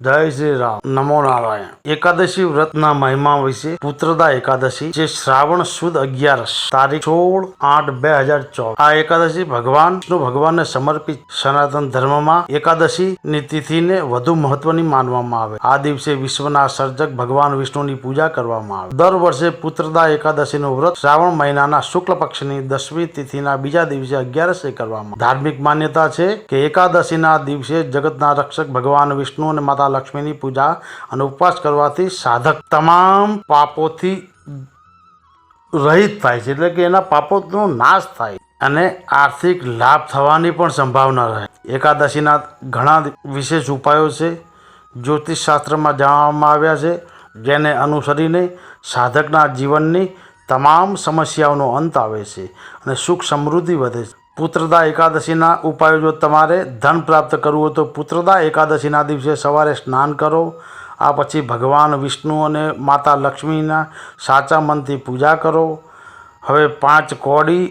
જય શ્રી રામ. નમો નારાયણ. એકાદશી વ્રતના મહિમા વિશે પુત્રદા એકાદશી, જે શ્રાવણ સુદ અગિયારસ, તારીખ સોળ આઠ બે હજાર ચોવીસ. આ એકાદશી ભગવાન, વિષ્ણુ ભગવાનને સમર્પિત સનાતન ધર્મમાં એકાદશી ની તિથિને વધુ મહત્વની માનવામાં આવે. આ દિવસે વિશ્વના સર્જક ભગવાન વિષ્ણુની પૂજા કરવામાં આવે. દર વર્ષે પુત્રદા એકાદશીનું વ્રત શ્રાવણ મહિનાના શુક્લ પક્ષની દસમી તિથિના બીજા દિવસે અગિયારસે કરવામાં ધાર્મિક માન્યતા છે કે એકાદશીના દિવસે જગતના રક્ષક ભગવાન વિષ્ણુ અને માતા લક્ષ્મીની પૂજા અને ઉપવાસ કરવાથી સાધક તમામ પાપોથી રહિત થાય છે. એટલે કે એના પાપોનો નાશ થાય અને આર્થિક લાભ થવાની પણ સંભાવના રહે. એકાદશીના ઘણા વિશેષ ઉપાયો છે. જ્યોતિષ શાસ્ત્રમાં જણાવવામાં આવ્યા છે જેને અનુસરીને સાધકના જીવનની તમામ સમસ્યાઓનો અંત આવે છે અને સુખ સમૃદ્ધિ વધે છે. પુત્રદા એકાદશીના ઉપાયો જો તમારે ધન પ્રાપ્ત કરવું હોય તો પુત્રદા એકાદશીના દિવસે સવારે સ્નાન કરો. આ પછી ભગવાન વિષ્ણુ અને માતા લક્ષ્મીના સાચા મનથી પૂજા કરો. હવે પાંચ કોડી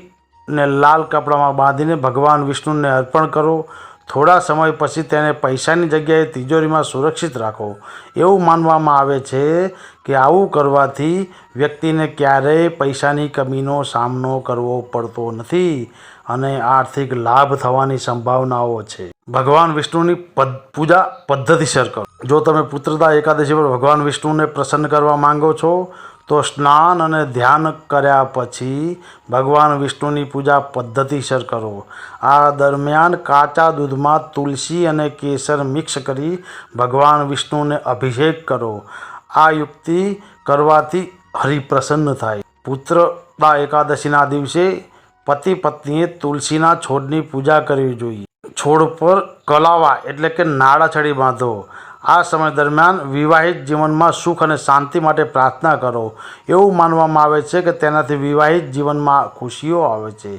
ને લાલ કપડામાં બાંધીને ભગવાન વિષ્ણુને અર્પણ કરો. થોડા સમય પછી તેને પૈસાની જગ્યાએ તિજોરીમાં સુરક્ષિત રાખો. એવું માનવામાં આવે છે કે આવું કરવાથી વ્યક્તિને ક્યારેય પૈસાની કમીનો સામનો કરવો પડતો નથી. અને આર્થિક લાભ થવાની સંભાવનાઓ છે. ભગવાન વિષ્ણુની પૂજા પદ્ધતિસર કરો. જો તમે પુત્રતા એકાદશી પર ભગવાન વિષ્ણુને પ્રસન્ન કરવા માંગો છો, તો સ્નાન અને ધ્યાન કર્યા પછી ભગવાન વિષ્ણુની પૂજા પદ્ધતિસર કરો. આ દરમિયાન કાચા દૂધમાં તુલસી અને કેસર મિક્સ કરી ભગવાન વિષ્ણુને અભિષેક કરો. આ યુક્તિ કરવાથી હરિપ્રસન્ન થાય. પુત્રતા એકાદશીના દિવસે પતિ પત્નીએ તુલસીના છોડની પૂજા કરવી જોઈએ. છોડ પર કલાવા એટલે કે નાળાછડી બાંધો. આ સમય દરમિયાન વિવાહિત જીવનમાં સુખ અને શાંતિ માટે પ્રાર્થના કરો. એવું માનવામાં આવે છે કે તેનાથી વિવાહિત જીવનમાં ખુશીઓ આવે છે.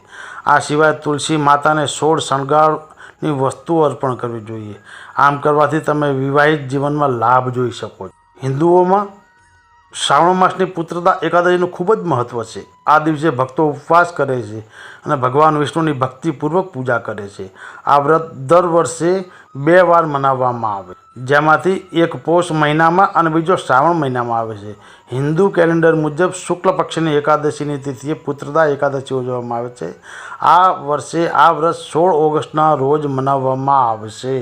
આ સિવાય તુલસી માતાને સોળ શણગારની વસ્તુઓ અર્પણ કરવી જોઈએ. આમ કરવાથી તમે વિવાહિત જીવનમાં લાભ જોઈ શકો છો. હિન્દુઓમાં શ્રાવણ માસની પુત્રતા એકાદશીનું ખૂબ જ મહત્ત્વ છે. આ દિવસે ભક્તો ઉપવાસ કરે છે અને ભગવાન વિષ્ણુની ભક્તિપૂર્વક પૂજા કરે છે. આ વ્રત દર વર્ષે બે વાર મનાવવામાં આવે જેમાંથી એક પોષ મહિનામાં અને બીજો શ્રાવણ મહિનામાં આવે છે. હિન્દુ કેલેન્ડર મુજબ શુક્લ પક્ષની એકાદશીની તિથિએ પુત્રતા એકાદશી ઉજવવામાં આવે છે. આ વર્ષે આ વ્રત સોળ ઓગસ્ટના રોજ મનાવવામાં આવશે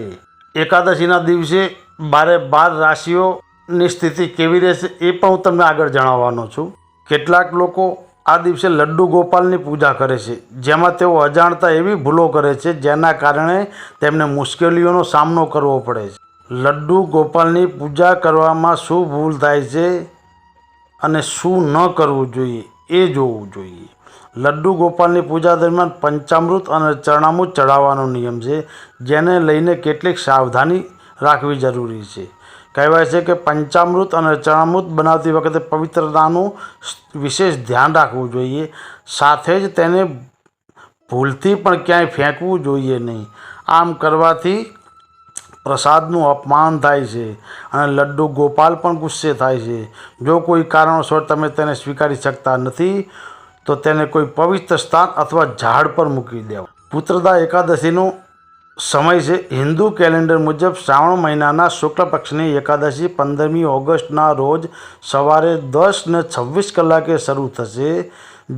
એકાદશીના દિવસે બારે બાર રાશિઓ ની સ્થિતિ કેવી રહેશે એ પણ હું તમને આગળ જણાવવાનો છું. કેટલાક લોકો આ દિવસે લડ્ડુ ગોપાલની પૂજા કરે છે, જેમાં તેઓ અજાણતા એવી ભૂલો કરે છે, જેના કારણે તેમને મુશ્કેલીઓનો સામનો કરવો પડે છે. લડ્ડુ ગોપાલની પૂજા કરવામાં શું ભૂલ થાય છે અને શું ન કરવું જોઈએ એ જોવું જોઈએ. લડ્ડુ ગોપાલની પૂજા દરમિયાન પંચામૃત અને ચરણામૃત ચઢાવવાનો નિયમ છે, જેને લઈને કેટલીક સાવધાની રાખવી જરૂરી છે. કહેવાય છે કે પંચામૃત અને ચણામૃત બનાવતી વખતે પવિત્રતાનું વિશેષ ધ્યાન રાખવું જોઈએ. સાથે જ તેને ભૂલથી પણ ક્યાંય ફેંકવું જોઈએ નહીં. આમ કરવાથી પ્રસાદનું અપમાન થાય છે અને લડ્ડુ ગોપાલ પણ ગુસ્સે થાય છે. જો કોઈ કારણોસર તમે તેને સ્વીકારી શકતા નથી, તો તેને કોઈ પવિત્ર સ્થાન અથવા ઝાડ પર મૂકી દેવા. પુત્રદા એકાદશીનું સમય છે. હિન્દુ કેલેન્ડર મુજબ શ્રાવણ મહિનાના શુક્લ પક્ષની એકાદશી પંદરમી ઓગસ્ટના રોજ સવારે દસ ને છવ્વીસ કલાકે શરૂ થશે,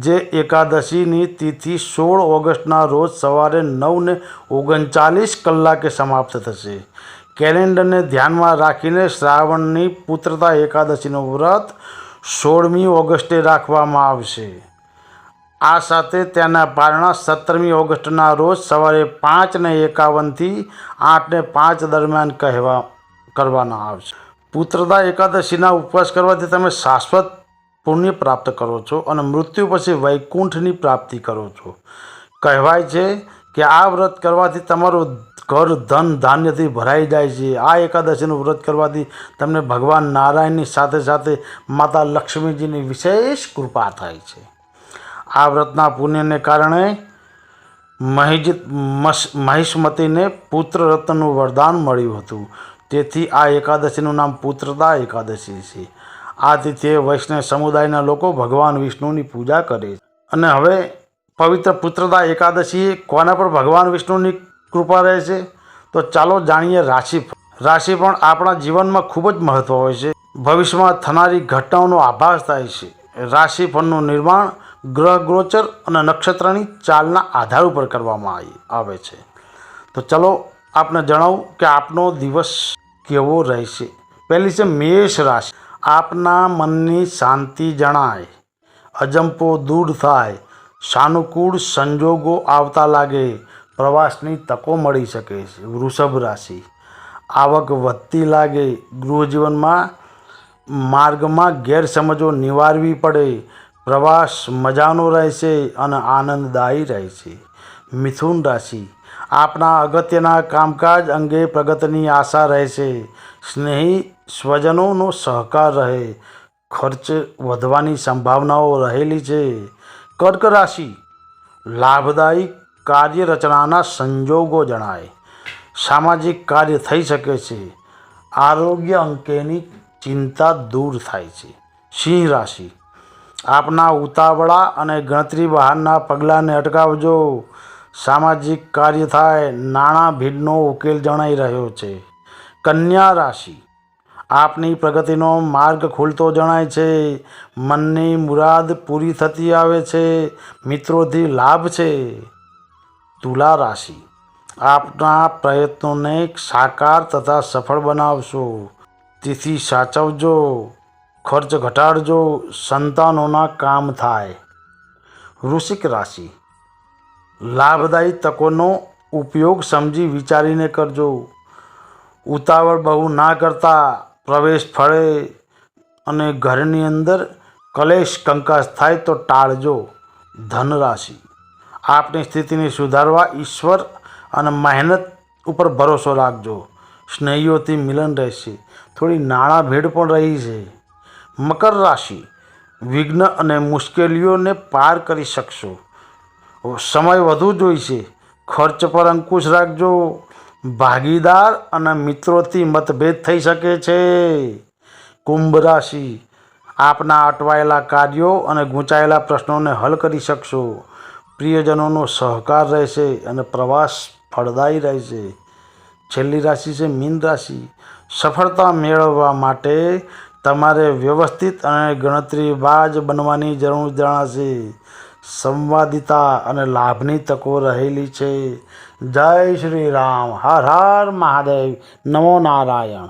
જે એકાદશીની તિથિ સોળ ઓગસ્ટના રોજ સવારે નવ ને ઓગણચાલીસ કલાકે સમાપ્ત થશે. કેલેન્ડરને ધ્યાનમાં રાખીને શ્રાવણની પુત્રતા એકાદશીનું વ્રત સોળમી ઓગસ્ટે રાખવામાં આવશે. આ સાથે તેના પારણા સત્તરમી ઓગસ્ટના રોજ સવારે પાંચને એકાવનથી આઠને પાંચ દરમિયાન કહેવા, કરવાના આવશે પુત્રદા એકાદશીના ઉપવાસ કરવાથી તમે શાશ્વત પુણ્ય પ્રાપ્ત કરો છો અને મૃત્યુ પછી વૈકુંઠની પ્રાપ્તિ કરો છો. કહેવાય છે કે આ વ્રત કરવાથી તમારું ઘર ધન ધાન્યથી ભરાઈ જાય છે. આ એકાદશીનું વ્રત કરવાથી તમને ભગવાન નારાયણની સાથે સાથે માતા લક્ષ્મીજીની વિશેષ કૃપા થાય છે. આ વ્રતના પુણ્યને કારણે મહિજ મહિષ્મતીને પુત્ર રત્નનું વરદાન મળ્યું હતું. તેથી આ એકાદશીનું નામ પુત્રદા એકાદશી છે. આ તિથિએ વૈષ્ણવ સમુદાયના લોકો ભગવાન વિષ્ણુની પૂજા કરે છે. અને હવે પવિત્ર પુત્રદા એકાદશી કોના પર ભગવાન વિષ્ણુની કૃપા રહે છે? તો ચાલો જાણીએ રાશિ રાશિ પણ આપણા જીવનમાં ખૂબ જ મહત્વ હોય છે. ભવિષ્યમાં થનારી ઘટનાઓનો આભાસ થાય છે. રાશિ ફળનું નિર્માણ ગ્રહ ગોચર અને નક્ષત્રની ચાલના આધાર ઉપર કરવામાં આવી છે. તો ચલો આપને જણાવું કે આપનો દિવસ કેવો રહેશે. પહેલી છે મેષ રાશિ. આપના મનની શાંતિ જણાય. અજંપો દૂર થાય. સાનુકૂળ સંજોગો આવતા લાગે. પ્રવાસની તકો મળી શકે છે. વૃષભ રાશિ. આવક વધતી લાગે. ગૃહજીવનમાં માર્ગમાં ગેરસમજો નિવારવી પડે. પ્રવાસ મજાનો રહેશે અને આનંદદાયી રહેશે. મિથુન રાશિ. આપના અગત્યના કામકાજ અંગે પ્રગતિની આશા રહેશે. સ્નેહી સ્વજનોનો સહકાર રહે. ખર્ચ વધવાની સંભાવનાઓ રહેલી છે. કર્ક રાશિ. લાભદાયી કાર્યરચનાના સંજોગો જણાય. સામાજિક કાર્ય થઈ શકે છે. આરોગ્ય અંકેની ચિંતા દૂર થાય છે. સિંહ રાશિ. આપના ઉતાવળા અને ગણતરી બહારના પગલાંને અટકાવજો. સામાજિક કાર્ય થાય, નાણાં ભીડનો ઉકેલ જણાઈ રહ્યો છે. કન્યા રાશિ. આપની પ્રગતિનો માર્ગ ખુલતો જણાય છે. મનની મુરાદ પૂરી થતી આવે છે. મિત્રોથી લાભ છે. તુલા રાશિ. આપના પ્રયત્નોને સાકાર તથા સફળ બનાવશો. તિથિ સાચવજો. ખર્ચ ઘટાડજો, સંતાનોના કામ થાય. વૃશ્ચિક રાશિ. લાભદાયી તકોનો ઉપયોગ સમજી વિચારીને કરજો. ઉતાવળ બહુ ના કરતા પ્રવેશ ફળે અને ઘરની અંદર કલેશ કંકાસ થાય તો ટાળજો. ધનરાશિ. આપની સ્થિતિને સુધારવા ઈશ્વર અને મહેનત ઉપર ભરોસો રાખજો. સ્નેહીઓથી મિલન રહેશે. થોડી નાણાં ભેડ પણ રહી છે. મકર રાશિ વિઘ્ન અને મુશ્કેલીઓને પાર કરી શકશો. સમય વધુ જોઈશે ખર્ચ પર અંકુશ રાખજો. ભાગીદાર અને મિત્રોથી મતભેદ થઈ શકે છે. કુંભ રાશિ આપના અટવાયેલા કાર્યો અને ગૂંચાયેલા પ્રશ્નોને હલ કરી શકશો. પ્રિયજનોનો સહકાર રહેશે અને પ્રવાસ ફળદાયી રહેશે. છેલ્લી રાશિ છે મીન રાશિ. સફળતા મેળવવા માટે તમારે વ્યવસ્થિત અને ગણતરીબાજ બનવાની જરૂર જણાશે. સંવાદિતા અને લાભની તકો રહેલી છે. જય શ્રી રામ. હર હર મહાદેવ. નમો નારાયણ.